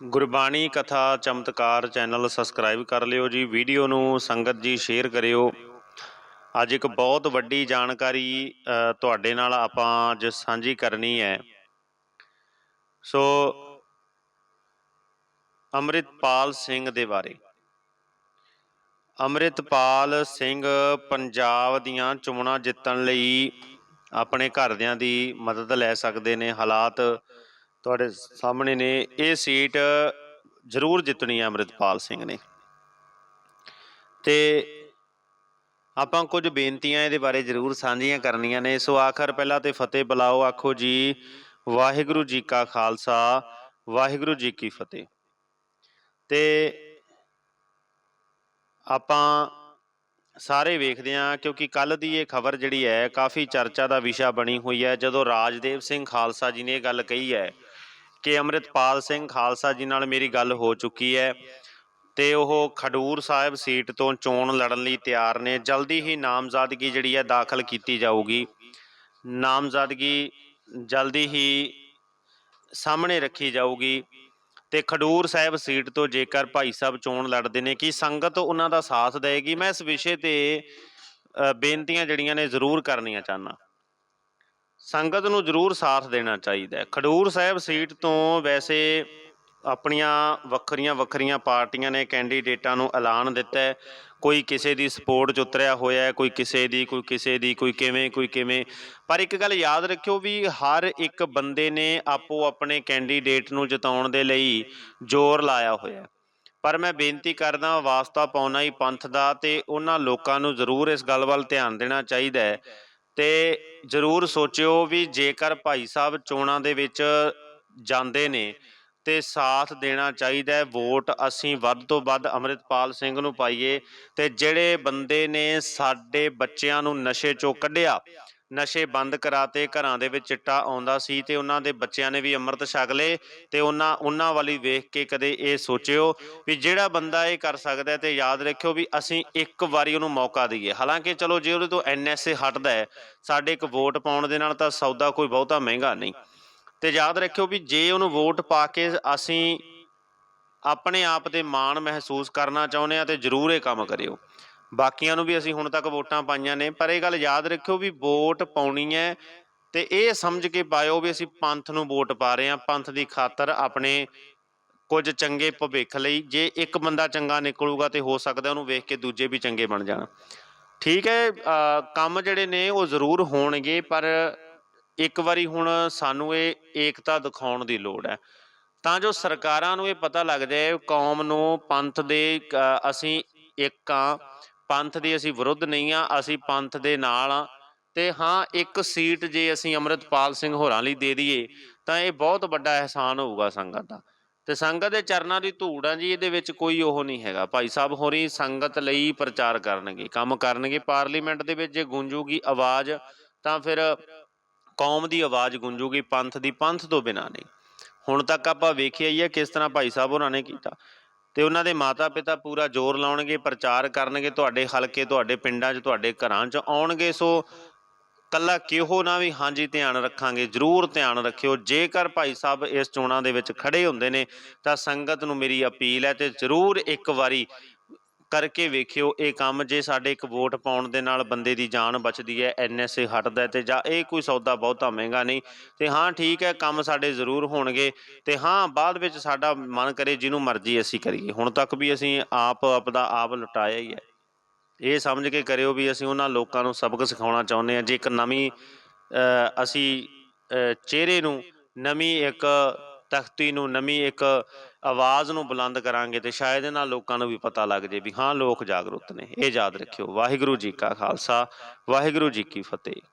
ਗੁਰਬਾਣੀ ਕਥਾ ਚਮਤਕਾਰ channel subscribe ਕਰ ਲਿਓ ਜੀ, ਵੀਡੀਓ ਨੂੰ ਸੰਗਤ ਜੀ ਸ਼ੇਅਰ ਕਰਿਓ। ਅੱਜ ਇੱਕ ਬਹੁਤ ਵੱਡੀ ਜਾਣਕਾਰੀ ਤੁਹਾਡੇ ਨਾਲ ਆਪਾਂ ਅੱਜ ਸਾਂਝੀ ਕਰਨੀ ਹੈ। ਸੋ, ਅੰਮ੍ਰਿਤਪਾਲ ਸਿੰਘ ਦੇ ਬਾਰੇ। ਅੰਮ੍ਰਿਤਪਾਲ ਸਿੰਘ ਪੰਜਾਬ ਦੀਆਂ ਚੋਣਾਂ ਜਿੱਤਣ ਲਈ ਆਪਣੇ ਘਰਦਿਆਂ ਦੀ ਮਦਦ ਲੈ ਸਕਦੇ ਨੇ, ਹਾਲਾਤ ਤੁਹਾਡੇ ਸਾਹਮਣੇ ਨੇ ਇਹ ਸੀਟ ਜ਼ਰੂਰ ਜਿੱਤਣੀ ਹੈ ਅੰਮ੍ਰਿਤਪਾਲ ਸਿੰਘ ਨੇ। ਤੇ ਆਪਾਂ ਕੁਝ ਬੇਨਤੀਆਂ ਇਹਦੇ ਬਾਰੇ ਜ਼ਰੂਰ ਸਾਂਝੀਆਂ ਕਰਨੀਆਂ ਨੇ। ਸੋ ਆਖਰ ਪਹਿਲਾਂ ਤੇ ਫਤਿਹ ਬੁਲਾਓ, ਆਖੋ ਜੀ, ਵਾਹਿਗੁਰੂ ਜੀ ਕਾ ਖਾਲਸਾ, ਵਾਹਿਗੁਰੂ ਜੀ ਕੀ ਫਤਿਹ। ਤੇ ਆਪਾਂ ਸਾਰੇ ਵੇਖਦੇ ਹਾਂ, ਕਿਉਂਕਿ ਕੱਲ ਦੀ ਇਹ ਖਬਰ ਜਿਹੜੀ ਹੈ, ਕਾਫੀ ਚਰਚਾ ਦਾ ਵਿਸ਼ਾ ਬਣੀ ਹੋਈ ਹੈ। ਜਦੋਂ ਰਾਜਦੇਵ ਸਿੰਘ ਖਾਲਸਾ ਜੀ ਨੇ ਇਹ ਗੱਲ ਕਹੀ ਹੈ ਕਿ ਅੰਮ੍ਰਿਤਪਾਲ ਸਿੰਘ ਖਾਲਸਾ ਜੀ ਨਾਲ ਮੇਰੀ ਗੱਲ ਹੋ ਚੁੱਕੀ ਹੈ ਤੇ ਉਹ ਖਡੂਰ ਸਾਹਿਬ ਸੀਟ ਤੋਂ ਚੋਣ ਲੜਨ ਲਈ ਤਿਆਰ ਨੇ। ਜਲਦੀ ਹੀ ਨਾਮਜ਼ਦਗੀ ਜਿਹੜੀ ਹੈ ਦਾਖਲ ਕੀਤੀ ਜਾਊਗੀ। ਨਾਮਜ਼ਦਗੀ ਜਲਦੀ ਹੀ ਸਾਹਮਣੇ ਰੱਖੀ ਜਾਊਗੀ ਤੇ ਖਡੂਰ ਸਾਹਿਬ ਸੀਟ ਤੋਂ ਜੇਕਰ ਭਾਈ ਸਾਹਿਬ ਚੋਣ ਲੜਦੇ ਨੇ, ਕੀ ਸੰਗਤ ਉਹਨਾਂ ਦਾ ਸਾਥ ਦੇਗੀ ਮੈਂ ਇਸ ਵਿਸ਼ੇ ਤੇ ਬੇਨਤੀਆਂ ਜਿਹੜੀਆਂ ਨੇ ਜ਼ਰੂਰ ਕਰਨੀਆਂ ਚਾਹਨਾ ਸੰਗਤ ਨੂੰ ਜ਼ਰੂਰ ਸਾਥ ਦੇਣਾ ਚਾਹੀਦਾ ਹੈ। ਖਡੂਰ ਸਾਹਿਬ ਸੀਟ ਤੋਂ ਵੈਸੇ ਆਪਣੀਆਂ ਵੱਖਰੀਆਂ ਵੱਖਰੀਆਂ ਪਾਰਟੀਆਂ ਨੇ ਕੈਂਡੀਡੇਟਾਂ ਨੂੰ ਐਲਾਨ ਦਿੱਤਾ ਹੈ। ਕੋਈ ਕਿਸੇ ਦੀ ਸਪੋਰਟ 'ਚ ਉਤਰਿਆ ਹੋਇਆ ਹੈ, ਕੋਈ ਕਿਸੇ ਦੀ, ਕੋਈ ਕਿਸੇ ਦੀ, ਕੋਈ ਕਿਵੇਂ ਕੋਈ ਕਿਵੇਂ। ਪਰ ਇੱਕ ਗੱਲ ਯਾਦ ਰੱਖਿਓ ਵੀ ਹਰ ਇੱਕ ਬੰਦੇ ਨੇ ਆਪੋ ਆਪਣੇ ਕੈਂਡੀਡੇਟ ਨੂੰ ਜਿਤਾਉਣ ਦੇ ਲਈ ਜ਼ੋਰ ਲਾਇਆ ਹੋਇਆ ਹੈ। ਪਰ ਮੈਂ ਬੇਨਤੀ ਕਰਦਾ ਵਾਸਤਾ ਪਾਉਣਾ ਹੀ ਪੰਥ ਦਾ ਤੇ ਉਹਨਾਂ ਲੋਕਾਂ ਨੂੰ ਜ਼ਰੂਰ ਇਸ ਗੱਲ ਵੱਲ ਧਿਆਨ ਦੇਣਾ ਚਾਹੀਦਾ ਹੈ ਤੇ ਜ਼ਰੂਰ ਸੋਚਿਓ ਵੀ ਜੇਕਰ ਭਾਈ ਸਾਹਿਬ ਚੋਣਾਂ ਦੇ ਵਿੱਚ ਜਾਂਦੇ ਨੇ ਤੇ ਸਾਥ ਦੇਣਾ ਚਾਹੀਦਾ ਹੈ, ਵੋਟ ਅਸੀਂ ਵੱਧ ਤੋਂ ਵੱਧ ਅੰਮ੍ਰਿਤਪਾਲ ਸਿੰਘ ਨੂੰ ਪਾਈਏ ਤੇ ਜਿਹੜੇ ਬੰਦੇ ਨੇ ਸਾਡੇ ਬੱਚਿਆਂ ਨੂੰ ਨਸ਼ੇ ਚੋਂ ਕੱਢਿਆ ਨਸ਼ੇ ਬੰਦ ਕਰਾਤੇ ਘਰਾਂ ਦੇ ਵਿੱਚ ਚਿੱਟਾ ਆਉਂਦਾ ਸੀ ਤੇ ਉਹਨਾਂ ਦੇ ਬੱਚਿਆਂ ਨੇ ਵੀ ਅੰਮ੍ਰਿਤ ਛਕ ਲਏ ਤੇ ਉਹਨਾਂ ਉਹਨਾਂ ਵਾਲੀ ਵੇਖ ਕੇ ਕਦੇ ਇਹ ਸੋਚਿਓ ਵੀ ਜਿਹੜਾ ਬੰਦਾ ਇਹ ਕਰ ਸਕਦਾ ਹੈ ਤੇ ਯਾਦ ਰੱਖਿਓ ਵੀ ਅਸੀਂ ਇੱਕ ਵਾਰੀ ਉਹਨੂੰ ਮੌਕਾ ਦਈਏ। ਹਾਲਾਂਕਿ ਚਲੋ ਜੇ ਉਹਦੇ ਤੋਂ ਐਨਐਸਏ ਹਟਦਾ ਹੈ, ਸਾਡੇ ਇੱਕ ਵੋਟ ਪਾਉਣ ਦੇ ਨਾਲ ਤਾਂ ਸੌਦਾ ਕੋਈ ਬਹੁਤਾ ਮਹਿੰਗਾ ਨਹੀਂ। ਤੇ ਯਾਦ ਰੱਖਿਓ ਵੀ ਜੇ ਉਹਨੂੰ ਵੋਟ ਪਾ ਕੇ ਅਸੀਂ ਆਪਣੇ ਆਪ ਤੇ ਮਾਣ ਮਹਿਸੂਸ ਕਰਨਾ ਚਾਹੁੰਦੇ ਆ ਤੇ ਜ਼ਰੂਰ ਇਹ ਕੰਮ ਕਰਿਓ। ਬਾਕੀਆਂ ਨੂੰ ਵੀ ਅਸੀਂ ਹੁਣ ਤੱਕ ਵੋਟਾਂ ਪਾਈਆਂ ਨੇ, ਪਰ ਇਹ ਗੱਲ ਯਾਦ ਰੱਖਿਓ ਵੀ ਵੋਟ ਪਾਉਣੀ ਹੈ ਤੇ ਇਹ ਸਮਝ ਕੇ ਪਾਇਓ ਵੀ ਅਸੀਂ ਪੰਥ ਨੂੰ ਵੋਟ ਪਾ ਰਹੇ ਹਾਂ। ਪੰਥ ਦੀ ਖਾਤਰ ਆਪਣੇ ਕੁਝ ਚੰਗੇ ਭਵਿੱਖ ਲਈ, ਜੇ ਇੱਕ ਬੰਦਾ ਚੰਗਾ ਨਿਕਲੂਗਾ ਤੇ ਹੋ ਸਕਦਾ ਉਹਨੂੰ ਵੇਖ ਕੇ ਦੂਜੇ ਵੀ ਚੰਗੇ ਬਣ ਜਾਣ। ਠੀਕ ਹੈ ਕੰਮ ਜਿਹੜੇ ਨੇ ਉਹ ਜ਼ਰੂਰ ਹੋਣਗੇ, ਪਰ ਇੱਕ ਵਾਰੀ ਹੁਣ ਸਾਨੂੰ ਇਹ ਏਕਤਾ ਦਿਖਾਉਣ ਦੀ ਲੋੜ ਹੈ। ਤਾਂ ਜੋ ਸਰਕਾਰਾਂ ਨੂੰ ਇਹ ਪਤਾ ਲੱਗ ਜਾਏ, ਕੌਮ ਨੂੰ, ਪੰਥ ਦੇ ਅਸੀਂ ਇੱਕ ਆ ਪੰਥ ਦੇ ਅਸੀਂ ਵਿਰੁੱਧ ਨਹੀਂ ਆ, ਅਸੀਂ ਪੰਥ ਦੇ ਨਾਲ ਆ। ਤੇ ਹਾਂ, ਇੱਕ ਸੀਟ ਜੇ ਅਸੀਂ ਅੰਮ੍ਰਿਤਪਾਲ ਸਿੰਘ ਹੋਰਾਂ ਲਈ ਦੇ ਦਈਏ, ਤਾਂ ਇਹ ਬਹੁਤ ਵੱਡਾ ਅਹਿਸਾਨ ਹੋਊਗਾ ਸੰਗਤ ਦਾ। ਤੇ ਸੰਗਤ ਦੇ ਚਰਨਾਂ ਦੀ ਧੂੜ ਆ ਜੀ, ਇਹਦੇ ਵਿੱਚ ਕੋਈ ਉਹ ਨਹੀਂ ਹੈਗਾ। ਭਾਈ ਸਾਹਿਬ ਹੋਰੀ ਸੰਗਤ ਲਈ ਪ੍ਰਚਾਰ ਕਰਨਗੇ, ਕੰਮ ਕਰਨਗੇ। ਪਾਰਲੀਮੈਂਟ ਦੇ ਵਿੱਚ ਜੇ ਗੂੰਜੂਗੀ ਆਵਾਜ਼, ਤਾਂ ਫਿਰ ਕੌਮ ਦੀ ਆਵਾਜ਼ ਗੂੰਜੂਗੀ, ਪੰਥ ਦੀ, ਪੰਥ ਤੋਂ ਬਿਨਾਂ ਨਹੀਂ। ਹੁਣ ਤੱਕ ਆਪਾਂ ਵੇਖਿਆ ਹੀ ਹੈ ਕਿਸ ਤਰ੍ਹਾਂ ਭਾਈ ਸਾਹਿਬ ਹੋਰਾਂ ਨੇ ਕੀਤਾ। ਤੇ ਉਹਨਾਂ ਦੇ ਮਾਤਾ ਪਿਤਾ ਪੂਰਾ ਜ਼ੋਰ ਲਾਉਣਗੇ, ਪ੍ਰਚਾਰ ਕਰਨਗੇ, ਤੁਹਾਡੇ ਹਲਕੇ, ਤੁਹਾਡੇ ਪਿੰਡਾਂ 'ਚ, ਤੁਹਾਡੇ ਘਰਾਂ 'ਚ ਆਉਣਗੇ, ਸੋ ਕੱਲਾ ਕਿਹੋ ਨਾ ਵੀ ਹਾਂਜੀ ਧਿਆਨ ਰੱਖਾਂਗੇ, ਜ਼ਰੂਰ ਧਿਆਨ ਰੱਖਿਓ। ਜੇਕਰ ਭਾਈ ਸਾਹਿਬ ਇਸ ਚੋਣਾਂ ਦੇ ਵਿੱਚ ਖੜੇ ਹੁੰਦੇ ਨੇ, ਤਾਂ ਸੰਗਤ ਨੂੰ ਮੇਰੀ ਅਪੀਲ ਹੈ ਤੇ ਜ਼ਰੂਰ ਇੱਕ ਵਾਰੀ ਕਰਕੇ ਵੇਖਿਓ, ਇਹ ਕੰਮ ਜੇ ਸਾਡੇ ਇੱਕ ਵੋਟ ਪਾਉਣ ਦੇ ਨਾਲ ਬੰਦੇ ਦੀ ਜਾਨ ਬਚਦੀ ਹੈ ਐਨਐਸਏ ਹਟਦਾ ਹੈ ਤੇ ਜਾਂ ਇਹ ਕੋਈ ਸੌਦਾ ਬਹੁਤਾ ਮਹਿੰਗਾ ਨਹੀਂ, ਤੇ ਹਾਂ ਠੀਕ ਹੈ, ਕੰਮ ਸਾਡੇ ਜ਼ਰੂਰ ਹੋਣਗੇ, ਤੇ ਹਾਂ ਬਾਅਦ ਵਿੱਚ ਸਾਡਾ ਮਨ ਕਰੇ ਜਿਹਨੂੰ ਮਰਜ਼ੀ ਅਸੀਂ ਕਰੀਏ, ਹੁਣ ਤੱਕ ਵੀ ਅਸੀਂ ਆਪ ਆਪਦਾ ਆਪ ਲੁਟਾਇਆ ਹੀ ਹੈ। ਇਹ ਸਮਝ ਕੇ ਕਰਿਓ ਵੀ ਅਸੀਂ ਉਹਨਾਂ ਲੋਕਾਂ ਨੂੰ ਸਬਕ ਸਿਖਾਉਣਾ ਚਾਹੁੰਦੇ ਹਾਂ, ਜੇ ਇੱਕ ਨਵੀਂ ਅਸੀਂ ਚਿਹਰੇ ਨੂੰ ਨਵੀਂ ਇੱਕ ਤਖਤੀ ਨੂੰ ਨਵੀਂ ਇੱਕ ਆਵਾਜ਼ ਨੂੰ ਬੁਲੰਦ ਕਰਾਂਗੇ ਤੇ ਸ਼ਾਇਦ ਇਹਨਾਂ ਲੋਕਾਂ ਨੂੰ ਵੀ ਪਤਾ ਲੱਗ ਜੇ ਵੀ ਹਾਂ ਲੋਕ ਜਾਗਰੂਕ ਨੇ, ਇਹ ਯਾਦ ਰੱਖਿਓ। ਵਾਹਿਗੁਰੂ ਜੀ ਕਾ ਖਾਲਸਾ, ਵਾਹਿਗੁਰੂ ਜੀ ਕੀ ਫਤਿਹ।